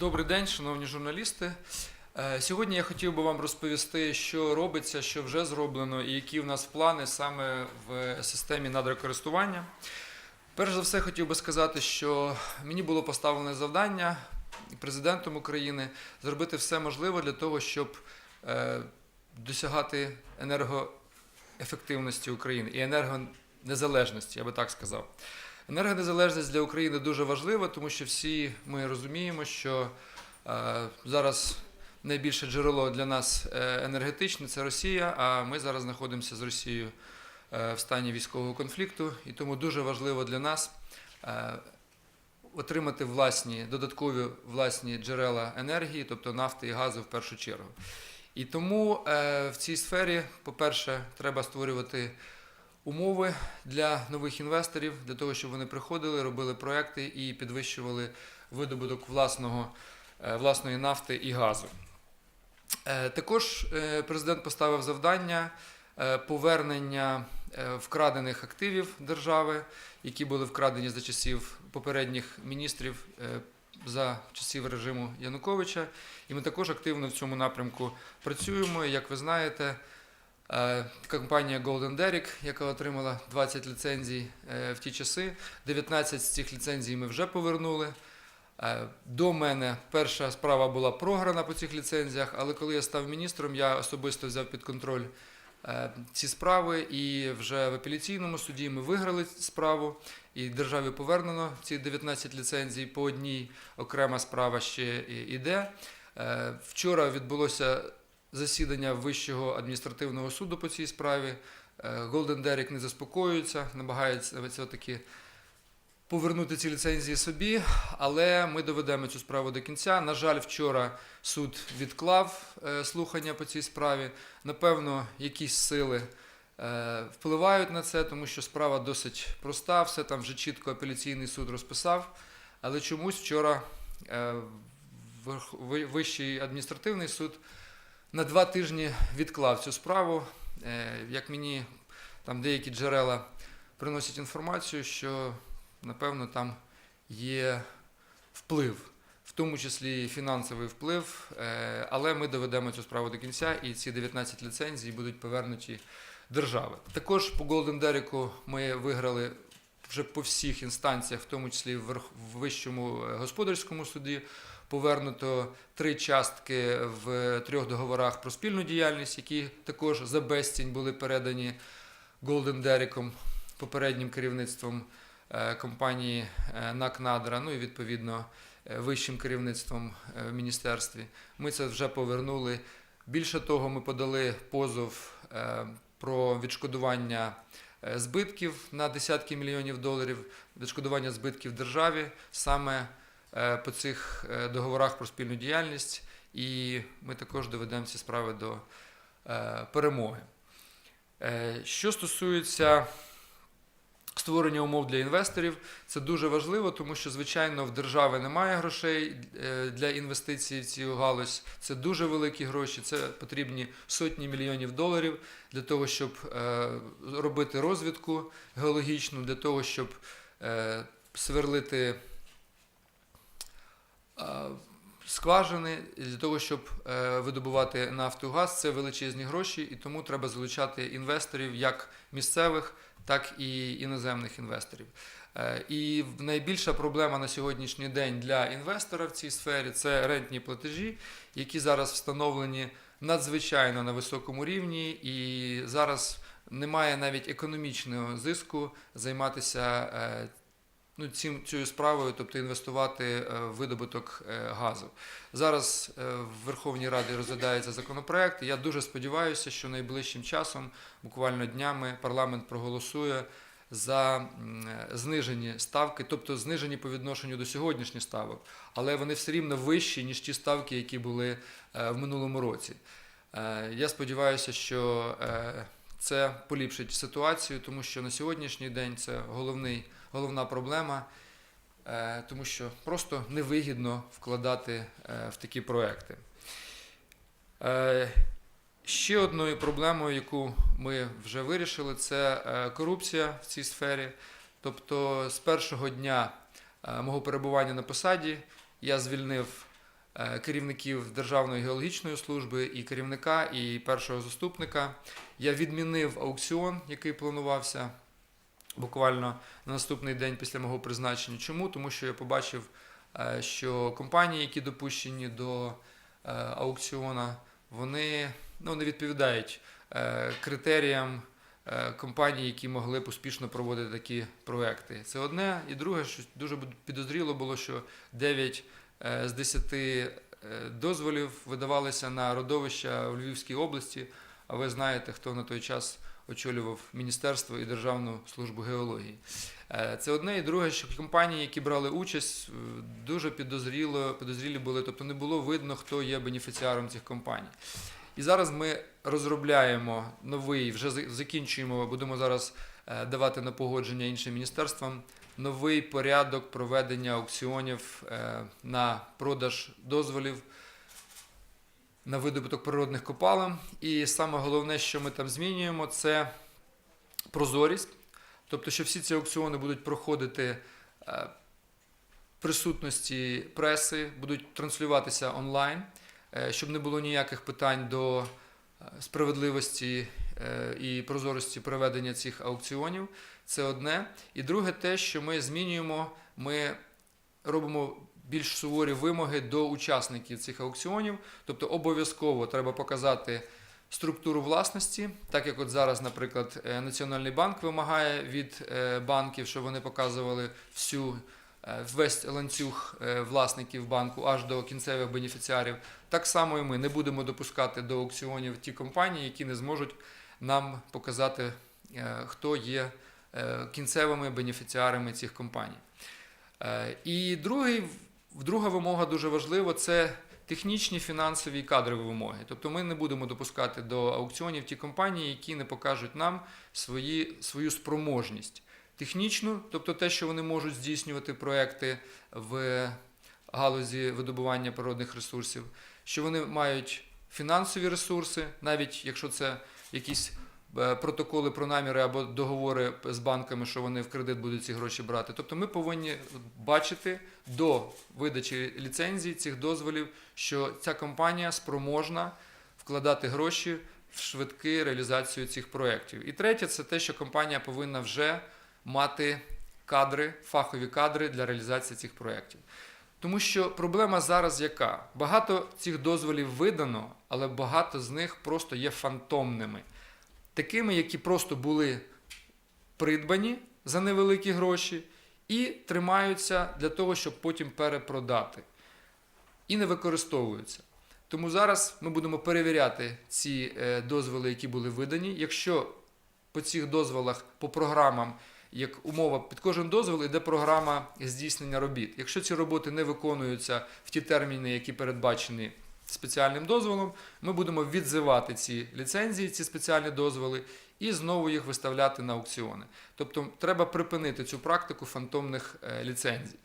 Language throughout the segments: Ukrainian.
Добрий день, шановні журналісти. Е, Сьогодні я хотів би вам розповісти, що робиться, що вже зроблено, і які в нас плани саме в системі надрокористування. Перш за все, хотів би сказати, що мені було поставлене завдання президентом України зробити все можливе для того, щоб е, досягати енергоефективності України і енергонезалежності, я би так сказав. Енергонезалежність для України дуже важлива, тому що всі ми розуміємо, що е, зараз найбільше джерело для нас е, енергетичне це Росія, а ми зараз знаходимося з Росією е, в стані військового конфлікту, і тому дуже важливо для нас отримати власні додаткові власні джерела енергії, тобто нафти і газу в першу чергу. І тому е, в цій сфері, по-перше, треба створювати умови для нових інвесторів, для того, щоб вони приходили, робили проекти і підвищували видобуток власного, е, власної нафти і газу. Е, Також е, президент поставив завдання повернення вкрадених активів держави, які були вкрадені за часів попередніх міністрів за часів режиму Януковича. І ми також активно в цьому напрямку працюємо. Як ви знаєте, компанія Golden Derrick, яка отримала 20 ліцензій е, в ті часи, 19 з цих ліцензій ми вже повернули. Е, До мене перша справа була програна по цих ліцензіях, але коли я став міністром, я особисто взяв під контроль е, ці справи, і вже в апеляційному суді ми виграли справу, і державі повернено ці 19 ліцензій. По одній окрема справа ще і- іде. Е, Вчора відбулося засідання Вищого адміністративного суду по цій справі. Е, Golden Derrick не заспокоюється, намагається все-таки повернути ці ліцензії собі, але ми доведемо цю справу до кінця. На жаль, вчора суд відклав е, слухання по цій справі. Напевно, якісь сили е, впливають на це, тому що справа досить проста, все там вже чітко апеляційний суд розписав. Але чомусь вчора Вищий адміністративний суд на два тижні відклав цю справу. Е, Як мені там деякі джерела приносять інформацію, що напевно там є вплив, в тому числі фінансовий вплив. Е, Але ми доведемо цю справу до кінця, і ці 19 ліцензій будуть повернуті держави. Також по Golden Derrick ми виграли вже по всіх інстанціях, в тому числі в Вищому е, господарському суді. Повернуто три частки в трьох договорах про спільну діяльність, які також за безцінь були передані Golden Derrick попереднім керівництвом е, компанії е, НАК Надра, ну і відповідно вищим керівництвом в міністерстві. Ми це вже повернули. Більше того, ми подали позов про відшкодування збитків на десятки мільйонів доларів, відшкодування збитків державі саме е, по цих е, договорах про спільну діяльність, і ми також доведемо ці справи до е, перемоги. Е, Що стосується створення умов для інвесторів, це дуже важливо, тому що, звичайно, в держави немає грошей е, для інвестицій в цю галузь. Це дуже великі гроші, це потрібні сотні мільйонів доларів для того, щоб е, робити розвідку геологічну, для того, щоб е, сверлити скважини, для того, щоб видобувати нафту газ, це величезні гроші, і тому треба залучати інвесторів як місцевих, так і іноземних інвесторів. Е, І найбільша проблема на сьогоднішній день для інвестора в цій сфері це рентні платежі, які зараз встановлені надзвичайно на високому рівні, і зараз немає навіть економічного зиску займатися е, ну, цим, цією справою, тобто інвестувати е, в видобуток е, газу. Зараз е, в Верховній Раді розглядається законопроект. Я дуже сподіваюся, що найближчим часом, буквально днями, парламент проголосує за знижені ставки, тобто знижені по відношенню до сьогоднішніх ставок, але вони все рівно вищі, ніж ті ставки, які були в минулому році. Я сподіваюся, що це поліпшить ситуацію, тому що на сьогоднішній день це головний, головна проблема, е, тому що просто невигідно вкладати е, в такі проекти. Е, Ще одною проблемою, яку ми вже вирішили, це корупція в цій сфері. Тобто, з першого дня мого перебування на посаді я звільнив керівників Державної геологічної служби, і керівника, і першого заступника. Я відмінив аукціон, який планувався буквально на наступний день після мого призначення. Чому? Тому що я побачив, е, що компанії, які допущені до е, аукціона, вони ну, не відповідають е, критеріям компаній, які могли б успішно проводити такі проекти. Це одне. І друге, що дуже підозріло було, що 9 е, з 10 е, дозволів видавалися на родовища в Львівській області. А ви знаєте, хто на той час очолював Міністерство і Державну службу геології. Е, Це одне і друге, що компанії, які брали участь, е, дуже підозріло, підозрілі були, тобто не було видно, хто є бенефіціаром цих компаній. І зараз ми розробляємо новий, вже за- закінчуємо, будемо зараз е, давати на погодження іншим міністерствам новий порядок проведення аукціонів на продаж дозволів на видобуток природних копалин. І саме головне, що ми там змінюємо, це прозорість. Тобто, що всі ці аукціони будуть проходити е, в присутності преси, будуть транслюватися онлайн, е, щоб не було ніяких питань до е, справедливості і прозорості проведення цих аукціонів. Це одне. І друге, те, що ми змінюємо, ми робимо більш суворі вимоги до учасників цих аукціонів. Тобто обов'язково треба показати структуру власності, так як от зараз, наприклад, е, Національний банк вимагає від е, банків, щоб вони показували всю е, весь ланцюг власників банку аж до кінцевих бенефіціарів. Так само і ми не будемо допускати до аукціонів ті компанії, які не зможуть нам показати, хто є кінцевими бенефіціарами цих компаній. І другий, друга вимога дуже важлива це технічні, фінансові і кадрові вимоги. Тобто ми не будемо допускати до аукціонів ті компанії, які не покажуть нам свої, свою спроможність. Технічну, тобто те, що вони можуть здійснювати проекти в галузі видобування природних ресурсів, що вони мають фінансові ресурси, навіть якщо це якісь протоколи про наміри або договори з банками, що вони в кредит будуть ці гроші брати. Тобто ми повинні бачити до видачі ліцензій цих дозволів, що ця компанія спроможна вкладати гроші в швидку реалізацію цих проєктів. І третє, це те, що компанія повинна вже мати кадри, фахові кадри для реалізації цих проєктів. Тому що проблема зараз яка? Багато цих дозволів видано, але багато з них просто є фантомними. Такими, які просто були придбані за невеликі гроші і тримаються для того, щоб потім перепродати. І не використовуються. Тому зараз ми будемо перевіряти ці е, дозволи, які були видані. Якщо по цих дозволах, по програмам, як умова під кожен дозвіл іде програма здійснення робіт. Якщо ці роботи не виконуються в ті терміни, які передбачені спеціальним дозволом, ми будемо відзивати ці ліцензії, ці спеціальні дозволи, і знову їх виставляти на аукціони. Тобто треба припинити цю практику фантомних е, ліцензій.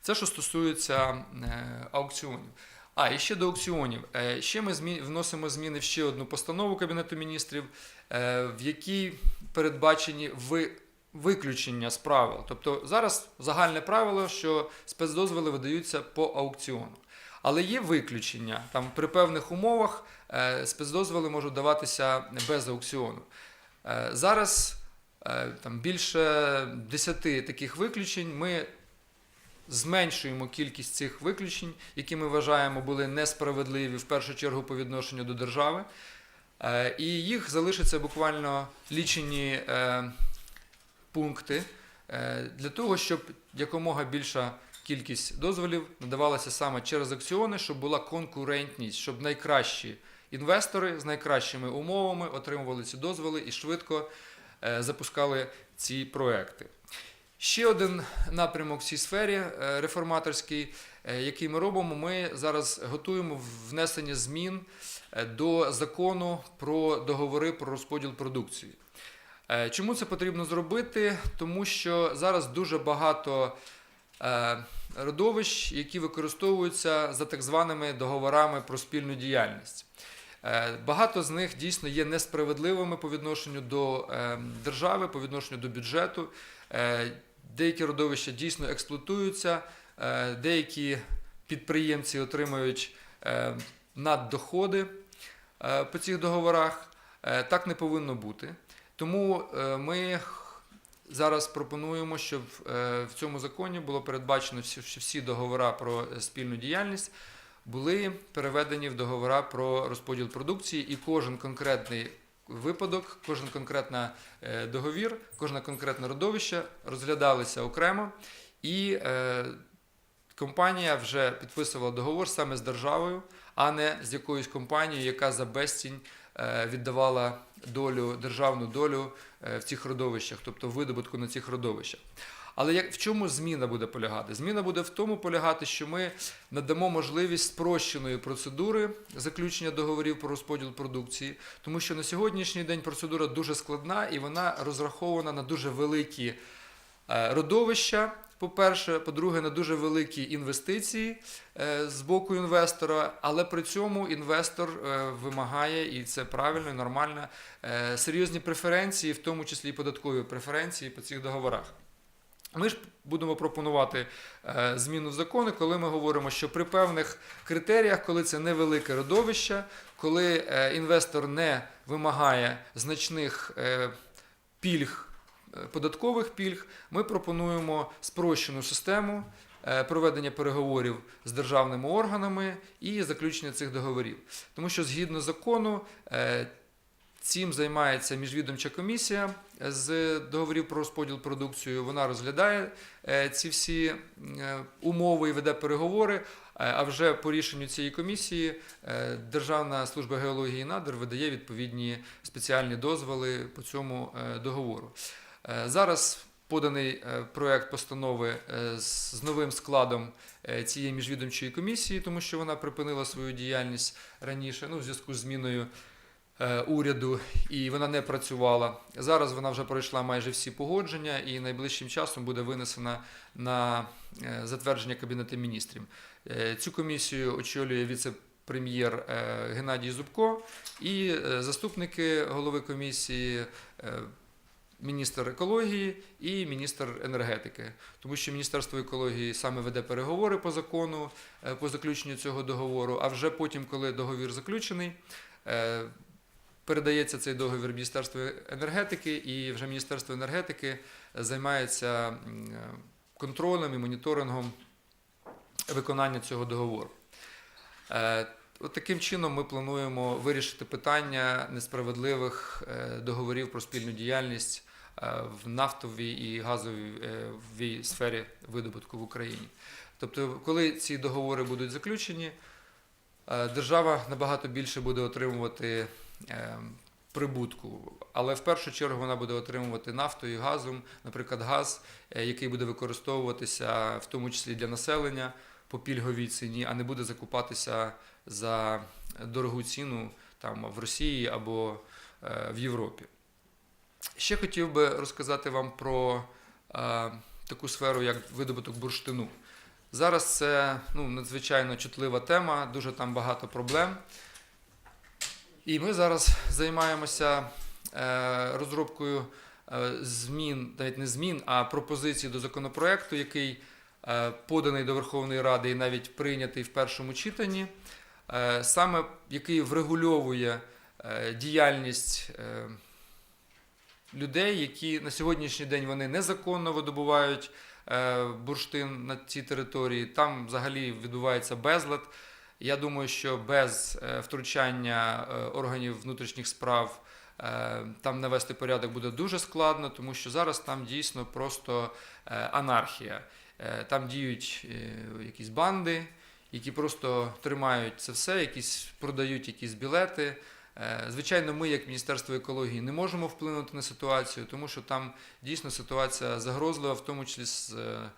Це що стосується е, аукціонів. А, і ще до аукціонів. Е, Ще ми вносимо зміни в ще одну постанову Кабінету міністрів, в якій передбачені ви... виключення з правил. Тобто зараз загальне правило, що спецдозволи видаються по аукціону. Але є виключення. Там при певних умовах е, спецдозволи можуть даватися без аукціону. Е, Зараз е, там більше 10 таких виключень. Ми зменшуємо кількість цих виключень, які ми вважаємо були несправедливі в першу чергу по відношенню до держави. І їх залишиться буквально лічені пункти для того, щоб якомога більша кількість дозволів надавалася саме через аукціони, щоб була конкурентність, щоб найкращі інвестори з найкращими умовами отримували ці дозволи і швидко е, запускали ці проекти. Ще один напрямок в цій сфері е, реформаторський, е, який ми робимо, ми зараз готуємо внесення змін до закону про договори про розподіл продукції. Чому це потрібно зробити? Тому що зараз дуже багато родовищ, які використовуються за так званими договорами про спільну діяльність. Е, Багато з них дійсно є несправедливими по відношенню до е, держави, по відношенню до бюджету. Е, Деякі родовища дійсно експлуатуються, е, деякі підприємці отримують наддоходи по цих договорах. Так не повинно бути. Тому ми зараз пропонуємо, щоб е, в цьому законі було передбачено, що всі договори про е, спільну діяльність були переведені в договори про розподіл продукції, і кожен конкретний випадок, кожен конкретний е, договір, кожне конкретне родовище розглядалися окремо, і компанія вже підписувала договор саме з державою, а не з якоюсь компанією, яка за безцінь віддавала долю, державну долю е, в цих родовищах, тобто видобутку на цих родовищах. Але як, в чому зміна буде полягати? Зміна буде в тому полягати, що ми надамо можливість спрощеної процедури заключення договорів про розподіл продукції, тому що на сьогоднішній день процедура дуже складна і вона розрахована на дуже великі е, родовища. По-перше, по-друге, на дуже великі інвестиції е, з боку інвестора, але при цьому інвестор е, вимагає, і це правильно і нормально, е, серйозні преференції, в тому числі податкові преференції по цих договорах. Ми ж будемо пропонувати зміну в закони, коли ми говоримо, що при певних критеріях, коли це невелике родовище, коли інвестор не вимагає значних пільг, податкових пільг, ми пропонуємо спрощену систему е, проведення переговорів з державними органами і заключення цих договорів. Тому що згідно закону е, Цим займається міжвідомча комісія з договорів про розподіл продукції. Вона розглядає е, ці всі е, умови і веде переговори. Е, А вже по рішенню цієї комісії е, Державна служба геології і надр видає відповідні спеціальні дозволи по цьому е, договору. Е, Зараз поданий е, проект постанови е, з новим складом цієї міжвідомчої комісії, тому що вона припинила свою діяльність раніше, ну, в зв'язку з зміною уряду, і вона не працювала. Зараз вона вже пройшла майже всі погодження і найближчим часом буде винесена на затвердження Кабінету міністрів. Цю комісію очолює віце-прем'єр Геннадій Зубко і заступники голови комісії. Міністр екології і міністр енергетики, тому що Міністерство екології саме веде переговори по закону е, по заключенню цього договору. А вже потім, коли договір заключений, е, передається цей договір Міністерству енергетики, і вже Міністерство енергетики займається е, контролем і моніторингом виконання цього договору. Е, От таким чином ми плануємо вирішити питання несправедливих е, договорів про спільну діяльність е, в нафтовій і газовій сфері видобутку в Україні. Тобто, коли ці договори будуть заключені, е, держава набагато більше буде отримувати е, прибутку, але в першу чергу вона буде отримувати нафтою і газом, наприклад, газ, е, який буде використовуватися в тому числі для населення по пільговій ціні, а не буде закупатися за дорогу ціну там в Росії або е, в Європі. Ще хотів би розказати вам про е, таку сферу, як видобуток бурштину. Зараз це ну, надзвичайно чутлива тема, дуже там багато проблем. І ми зараз займаємося е, розробкою е, змін, навіть не змін, а пропозицій до законопроекту, який е, поданий до Верховної Ради і навіть прийнятий в першому читанні, саме який врегульовує е, діяльність е, людей, які на сьогоднішній день вони незаконно видобувають е, бурштин на цій території. Там взагалі відбувається безлад. Я думаю, що без е, втручання е, органів внутрішніх справ е, там навести порядок буде дуже складно, тому що зараз там дійсно просто е, анархія. Е, Там діють е, якісь банди, які просто тримають це все, якісь продають якісь білети. Е, Звичайно, ми, як Міністерство екології, не можемо вплинути на ситуацію, тому що там дійсно ситуація загрозлива, в тому числі з е,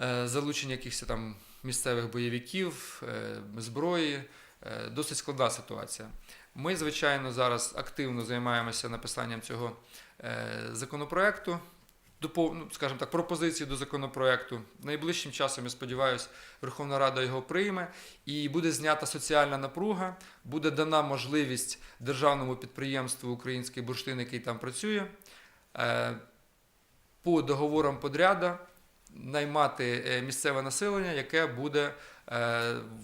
е, залучення якихось там місцевих бойовиків, зброї. Досить складна ситуація. Ми, звичайно, зараз активно займаємося написанням цього законопроекту, скажімо так, пропозиції до законопроекту. Найближчим часом, я сподіваюся, Верховна Рада його прийме і буде знята соціальна напруга, буде дана можливість державному підприємству Український бурштин, який там працює, е, по договорам подряда наймати е, місцеве населення, яке буде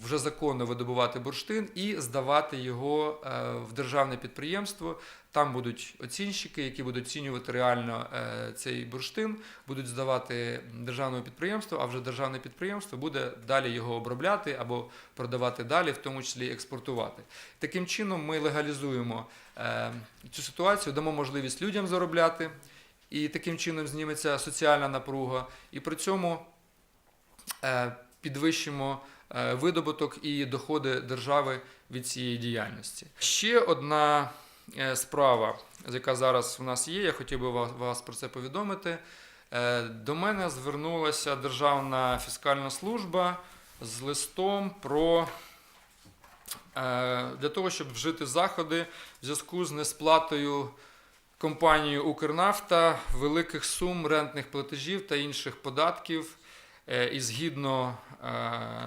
вже законно видобувати бурштин і здавати його е, в державне підприємство. Там будуть оцінщики, які будуть оцінювати реально е, цей бурштин, будуть здавати державному підприємству, а вже державне підприємство буде далі його обробляти або продавати далі, в тому числі експортувати. Таким чином ми легалізуємо е, цю ситуацію, дамо можливість людям заробляти, і таким чином зніметься соціальна напруга, і при цьому е, підвищимо е, видобуток і доходи держави від цієї діяльності. Ще одна е, справа, яка зараз у нас є, я хотів би вас, про це повідомити. Е, До мене звернулася Державна фіскальна служба з листом про е, для того, щоб вжити заходи в зв'язку з несплатою компанією Укрнафта великих сум рентних платежів та інших податків. Е, І згідно е,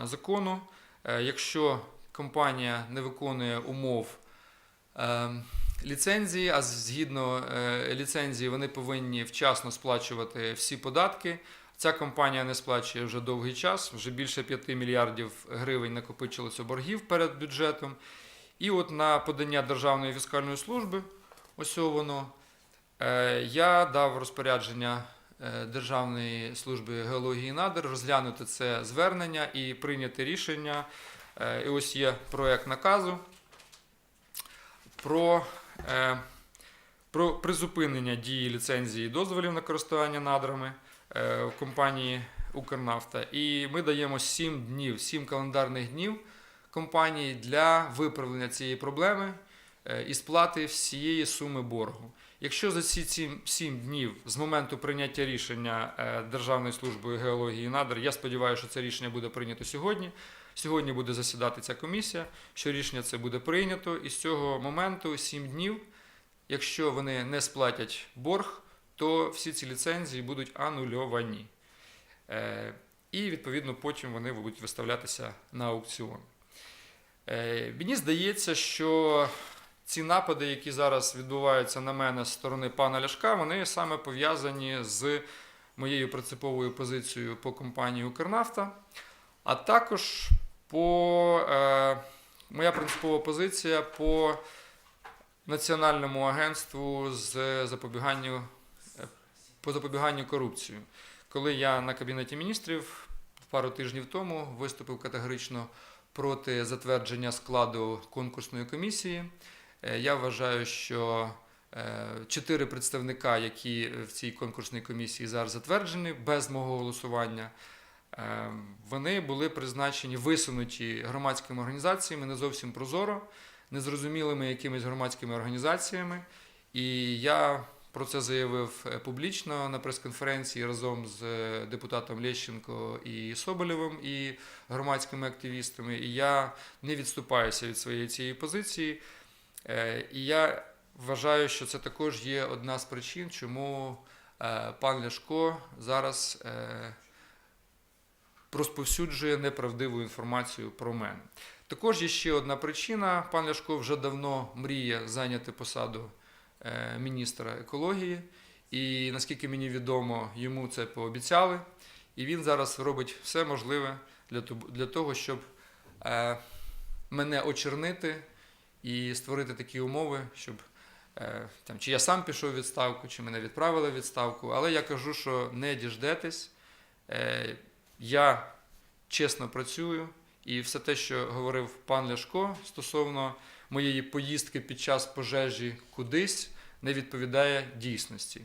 закону, е, якщо компанія не виконує умов е, ліцензії, а згідно е, ліцензії вони повинні вчасно сплачувати всі податки. Ця компанія не сплачує вже довгий час, вже більше 5 мільярдів гривень накопичилося боргів перед бюджетом. І от на подання Державної фіскальної служби, ось воно, е, я дав розпорядження е, Державної служби геології і надр розглянути це звернення і прийняти рішення. Е, І ось є проект наказу про, е, про призупинення дії ліцензії дозволів на користування надрами е, в компанії Укрнафта. І ми даємо 7 днів, 7 календарних днів компанії для виправлення цієї проблеми е, і сплати всієї суми боргу. Якщо за ці 7, 7 днів з моменту прийняття рішення е, Державною службою геології і надр, я сподіваюся, що це рішення буде прийнято сьогодні. Сьогодні буде засідати ця комісія, що рішення це буде прийнято, і з цього моменту 7 днів, якщо вони не сплатять борг, то всі ці ліцензії будуть анульовані. Е, І відповідно потім вони будуть виставлятися на аукціон. Е, Мені здається, що ці напади, які зараз відбуваються на мене з сторони пана Ляшка, вони саме пов'язані з моєю принциповою позицією по компанії Укрнафта, а також по, е, моя принципова позиція по Національному агентству з запобіганню, е, по запобіганню корупції. Коли я на Кабінеті міністрів пару тижнів тому виступив категорично проти затвердження складу конкурсної комісії, я вважаю, що е, чотири представника, які в цій конкурсній комісії зараз затверджені, без мого голосування, е, вони були призначені, висунуті громадськими організаціями не зовсім прозоро, незрозумілими якимись громадськими організаціями. І я про це заявив е, публічно на прес-конференції разом з е, депутатом Лещенко і Соболєвим і громадськими активістами. І я не відступаюся від своєї цієї позиції. Е, І я вважаю, що це також є одна з причин, чому е, пан Ляшко зараз е, розповсюджує неправдиву інформацію про мене. Також є ще одна причина. Пан Ляшко вже давно мріє зайняти посаду міністра екології, і наскільки мені відомо, йому це пообіцяли. І він зараз робить все можливе для того, щоб мене очернити і створити такі умови, щоб е, там, чи я сам пішов у відставку, чи мене відправили в відставку. Але я кажу, що не діждетесь. Е, я чесно працюю, і все те, що говорив пан Ляшко стосовно моєї поїздки під час пожежі кудись, не відповідає дійсності.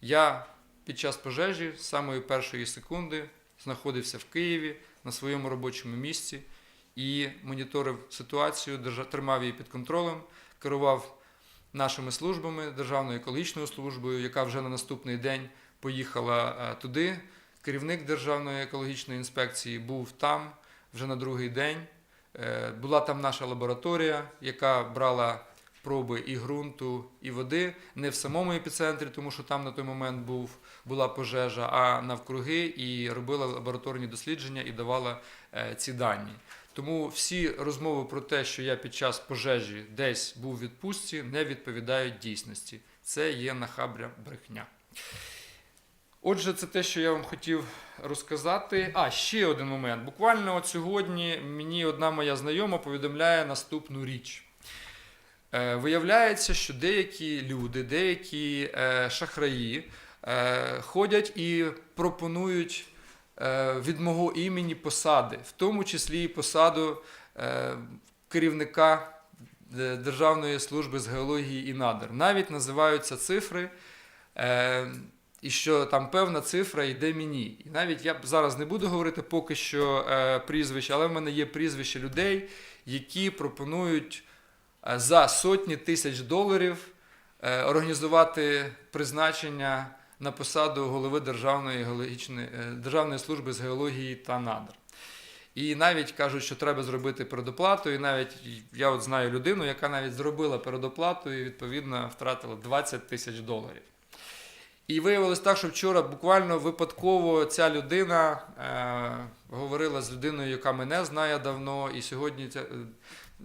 Я під час пожежі з самої першої секунди знаходився в Києві на своєму робочому місці і моніторив ситуацію, тримав її під контролем, керував нашими службами, Державною екологічною службою, яка вже на наступний день поїхала е, туди. Керівник Державної екологічної інспекції був там вже на другий день. Е, Була там наша лабораторія, яка брала проби і ґрунту, і води не в самому епіцентрі, тому що там на той момент був, була пожежа, а навкруги і робила лабораторні дослідження і давала е, ці дані. Тому всі розмови про те, що я під час пожежі десь був у відпустці, не відповідають дійсності. Це є нахабля брехня. Отже, це те, що я вам хотів розказати. А, ще один момент. Буквально от сьогодні мені одна моя знайома повідомляє наступну річ. Е, виявляється, що деякі люди, деякі е, шахраї е, ходять і пропонують від мого імені посади, в тому числі і посаду е, керівника е, Державної служби з геології і надр. Навіть називаються цифри. Е, і що там певна цифра йде мені. І навіть я зараз не буду говорити поки що е, прізвище, але в мене є прізвища людей, які пропонують е, за сотні тисяч доларів е, організувати призначення на посаду голови Державної, геологічної, е, Державної служби з геології та надр. І навіть кажуть, що треба зробити передоплату. І навіть я от знаю людину, яка навіть зробила передоплату і відповідно втратила 20 тисяч доларів. І виявилось так, що вчора буквально випадково ця людина е, говорила з людиною, яка мене знає давно, і сьогодні ця, е,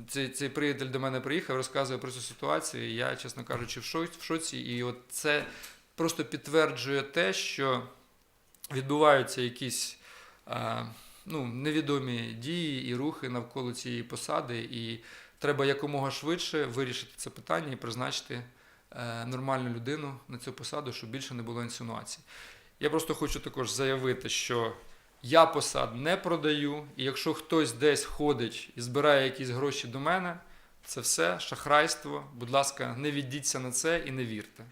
цей, цей приятель до мене приїхав, розказує про цю ситуацію. І я, чесно кажучи, в шоці, в шоці. І от це просто підтверджує те, що відбуваються якісь е, ну, невідомі дії і рухи навколо цієї посади, і треба якомога швидше вирішити це питання і призначити е, нормальну людину на цю посаду, щоб більше не було інсинуацій. Я просто хочу також заявити, що я посад не продаю, і якщо хтось десь ходить і збирає якісь гроші до мене, це все шахрайство. Будь ласка, не віддіться на це і не вірте.